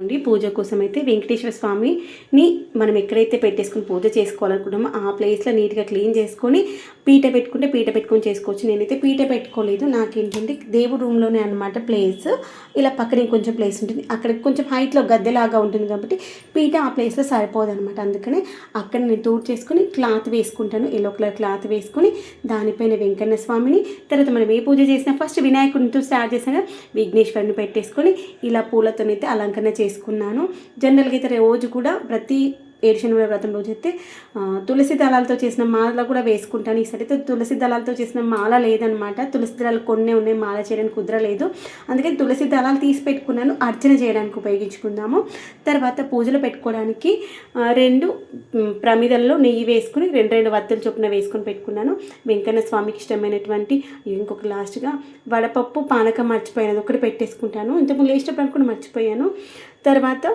ఉండి పూజ కోసం అయితే వెంకటేశ్వర స్వామిని మనం ఎక్కడైతే పెట్టేసుకుని పూజ చేసుకోవాలనుకుంటామో ఆ ప్లేస్లో నీట్గా క్లీన్ చేసుకొని పీట పెట్టుకుంటే పీట పెట్టుకొని చేసుకోవచ్చు. నేనైతే పీట పెట్టుకోలేదు. నాకేంటంటే దేవుడు రూమ్లోనే అనమాట ప్లేస్ ఇలా పక్కన కొంచెం ప్లేస్ ఉంటుంది. అక్కడ కొంచెం హైట్లో గద్దెలాగా ఉంటుంది కాబట్టి పీట ఆ ప్లేస్లో సరిపోదు అనమాట అందుకనే అక్కడ నేను తోడు చేసుకుని క్లాత్ వేసుకుంటాను. ఎల్లో కలర్ క్లాత్ వేసుకొని దానిపైన వెంకన్న స్వామిని తర్వాత మనం ఏ పూజ చేసినా ఫస్ట్ వినాయకుడితో స్టార్ట్ చేసాక విఘ్నేశ్వరుని పెట్టేసుకొని ఇలా పూలతోనైతే అలంకరణ చేసుకున్నాను. జనరల్గా అయితే రోజు కూడా ప్రతి ఏడు శనివార వ్రతం రోజు అయితే తులసి దళాలతో చేసిన మాల కూడా వేసుకుంటాను. ఈసారి అయితే తులసి దళాలతో చేసిన మాల లేదనమాట. తులసి దళాలు కొన్ని ఉన్నాయి మాల చేయడానికి కుదరలేదు. అందుకని తులసి దళాలు తీసి పెట్టుకున్నాను. అర్చన చేయడానికి ఉపయోగించుకుందాము. తర్వాత పూజలు పెట్టుకోవడానికి రెండు ప్రమిదల్లో నెయ్యి వేసుకుని రెండు రెండు వత్తులు చొప్పున వేసుకొని పెట్టుకున్నాను. వెంకన్న స్వామికి ఇష్టమైనటువంటి ఇంకొక లాస్ట్గా వడపప్పు పానకం మర్చిపోయాను ఒకటి పెట్టేసుకుంటాను. ఇంతకుముందు లేచినప్పుడు కూడా మర్చిపోయాను. తర్వాత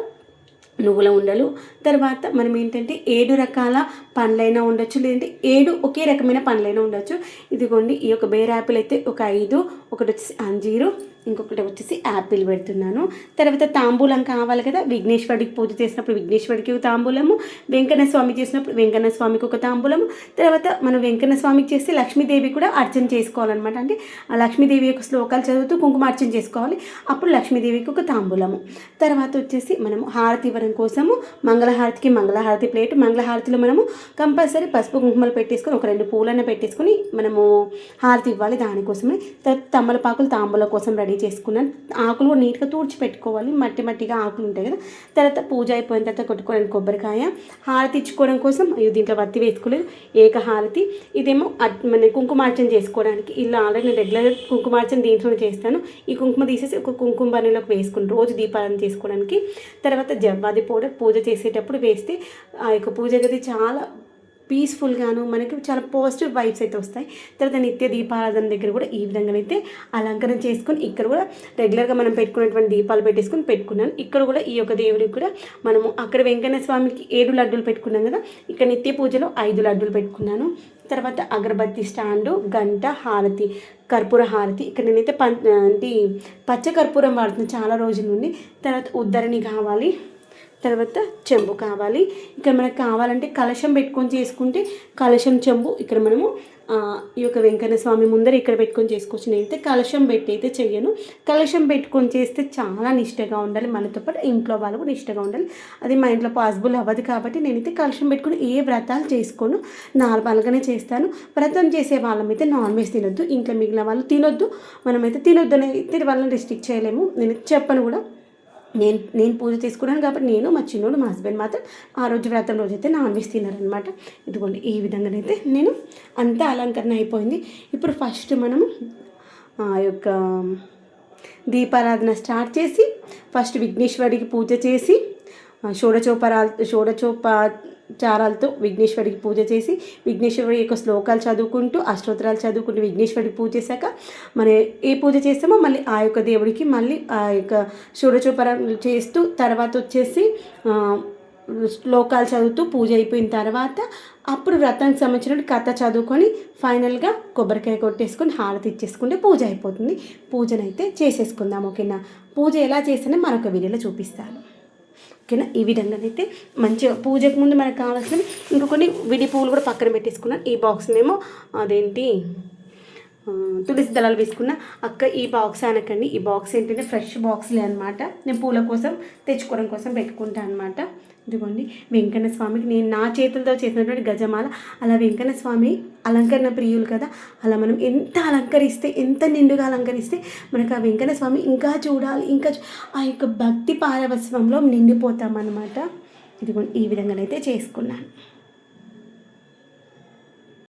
నువ్వుల ఉండలు. తర్వాత మనం ఏంటంటే ఏడు రకాల పండ్లైనా ఉండొచ్చు లేదంటే ఏడు ఒకే రకమైన పండ్లైనా ఉండొచ్చు. ఇదిగోండి ఈ యొక్క బేర్ యాపిల్ అయితే ఒక ఐదు ఒకటి వచ్చేసి అంజీరు ఇంకొకటి వచ్చేసి యాపిల్ పెడుతున్నాను. తర్వాత తాంబూలం కావాలి కదా విఘ్నేశ్వరుడికి పూజ చేసినప్పుడు విఘ్నేశ్వరుడికి ఒక తాంబూలము వెంకన్న స్వామి చేసినప్పుడు వెంకన్న స్వామికి ఒక తాంబూలము తర్వాత మనం వెంకన్న స్వామికి చేస్తే లక్ష్మీదేవి కూడా అర్చన చేసుకోవాలన్నమాట. అంటే ఆ లక్ష్మీదేవి యొక్క శ్లోకాలు చదువుతూ కుంకుమార్చన చేసుకోవాలి. అప్పుడు లక్ష్మీదేవికి ఒక తాంబూలము. తర్వాత వచ్చేసి మనము హారతి ఇవ్వడం కోసము మంగళహారతికి మంగళహారతి ప్లేట్ మంగళహారతిలో మనము కంపల్సరీ పసుపు కుంకుమలు పెట్టేసుకొని ఒక రెండు పూలన్న పెట్టేసుకొని మనము హారతి ఇవ్వాలి దానికోసమే. తర్వాత తమ్మలపాకులు తాంబూల కోసం రెడీ చేసుకున్నాను. ఆకులు కూడా నీట్గా తూడ్చి పెట్టుకోవాలి. మట్టి మట్టిగా ఆకులు ఉంటాయి కదా. తర్వాత పూజ అయిపోయిన తర్వాత కొట్టుకోవడానికి కొబ్బరికాయ హారతి ఇచ్చుకోవడం కోసం అయ్యో దీంట్లో వత్తి వేసుకోలేదు. ఏక హారతి ఇదేమో అట్- మన కుంకుమార్చన చేసుకోవడానికి. ఇలా ఆల్రెడీ నేను రెగ్యులర్ కుంకుమార్చన దీంట్లోనే చేస్తాను. ఈ కుంకుమ తీసేసి ఒక కుంకుమ బనీలోకి వేసుకుని రోజు దీపాలను చేసుకోవడానికి. తర్వాత జవ్వాది పౌడర్ పూజ చేసేటప్పుడు వేస్తే ఆ యొక్క పూజ గది చాలా పీస్ఫుల్గాను మనకి చాలా పాజిటివ్ వైబ్స్ అయితే వస్తాయి. తర్వాత నిత్య దీపారాధన దగ్గర కూడా ఈ విధంగా అయితే అలంకరణ చేసుకొని ఇక్కడ కూడా రెగ్యులర్గా మనం పెట్టుకున్నటువంటి దీపాలు పెట్టేసుకొని పెట్టుకున్నాను. ఇక్కడ కూడా ఈ యొక్క దేవుడికి కూడా మనము అక్కడ వెంకన్న స్వామికి ఏడు లడ్డూలు పెట్టుకున్నాం కదా ఇక్కడ నిత్య పూజలో ఐదు లడ్డూలు పెట్టుకున్నాను. తర్వాత అగరబత్తి స్టాండు గంట హారతి కర్పూర హారతి. ఇక్కడ నేనైతే పం అంటే పచ్చ కర్పూరం వాడుతున్నాను చాలా రోజుల నుండి. తర్వాత ఉద్దరిని కావాలి. తర్వాత చెంబు కావాలి. ఇక్కడ మనకు కావాలంటే కలశం పెట్టుకొని చేసుకుంటే కలశం చెంబు ఇక్కడ మనము ఈ యొక్క వెంకన్న స్వామి ముందర ఇక్కడ పెట్టుకొని చేసుకోవచ్చు. నేనైతే కలశం పెట్టి అయితే చెయ్యను. కలశం పెట్టుకొని చేస్తే చాలా నిష్టగా ఉండాలి. మనతో పాటు ఇంట్లో వాళ్ళు కూడా నిష్టగా ఉండాలి. అది మా ఇంట్లో పాసిబుల్ అవ్వదు కాబట్టి నేనైతే కలశం పెట్టుకుని ఏ వ్రతాలు చేసుకోను. నార్మల్గానే చేస్తాను. వ్రతం చేసే వాళ్ళమైతే నాన్ వెజ్ తినొద్దు. ఇంట్లో మిగిలిన వాళ్ళు తినొద్దు. మనమైతే తినొద్దు అనేది వాళ్ళని రిస్ట్రిక్ట్ చేయలేము. నేను చెప్పను కూడా. నేను నేను పూజ తీసుకున్నాను కాబట్టి నేను మా చిన్నోడు మా హస్బెండ్ మాత్రం ఆ రోజు వ్రతం రోజు అయితే నాన్ వెజ్ తిన్నారనమాట ఇదిగోండి ఈ విధంగానైతే నేను అంతా అలంకరణ అయిపోయింది. ఇప్పుడు ఫస్ట్ మనము ఆ యొక్క దీపారాధన స్టార్ట్ చేసి ఫస్ట్ విఘ్నేశ్వరుడికి పూజ చేసి షోడచోపరా షోడచోపా చారాలతో విఘ్నేశ్వరికి పూజ చేసి విఘ్నేశ్వరుడి యొక్క శ్లోకాలు చదువుకుంటూ అష్టోత్తరాలు చదువుకుంటూ విఘ్నేశ్వరుడికి పూజ చేశాక మన ఏ పూజ చేస్తామో మళ్ళీ ఆ యొక్క దేవుడికి మళ్ళీ ఆ యొక్క షోడచోపరాలు చేస్తూ తర్వాత వచ్చేసి శ్లోకాలు చదువుతూ పూజ అయిపోయిన తర్వాత అప్పుడు వ్రతానికి సంబంధించిన కథ చదువుకొని ఫైనల్గా కొబ్బరికాయ కొట్టేసుకొని హారతి ఇచ్చేసుకుంటే పూజ అయిపోతుంది. పూజనైతే చేసేసుకుందాం ఓకేనా? పూజ ఎలా చేసినా మరొక వీడియోలో చూపిస్తాను. ఓకేనా? ఈ విధంగానైతే మంచిగా పూజకు ముందు మనకు కావాల్సిన ఇంకా కొన్ని విడి పువ్వులు కూడా పక్కన పెట్టేసుకున్నాను. ఈ బాక్స్నేమో అదేంటి? తులసి దళాలు వేసుకున్న. అక్క ఈ బాక్స్ అనకండి ఈ బాక్స్ ఏంటంటే ఫ్రెష్ బాక్స్లే అనమాట నేను పూల కోసం తెచ్చుకోవడం కోసం పెట్టుకుంటాను అనమాట ఇదిగోండి వెంకన్న స్వామికి నేను నా చేతులతో చేసినటువంటి గజమాల అలా వెంకన్న స్వామి అలంకరణ ప్రియులు కదా అలా మనం ఎంత అలంకరిస్తే ఎంత నిండుగా అలంకరిస్తే మనకు ఆ వెంకన్న స్వామి ఇంకా చూడాలి ఇంకా చూ- ఆ యొక్క భక్తి పారవస్వంలో నిండిపోతామన్నమాట. ఇదిగోండి ఈ విధంగానైతే చేసుకున్నాను.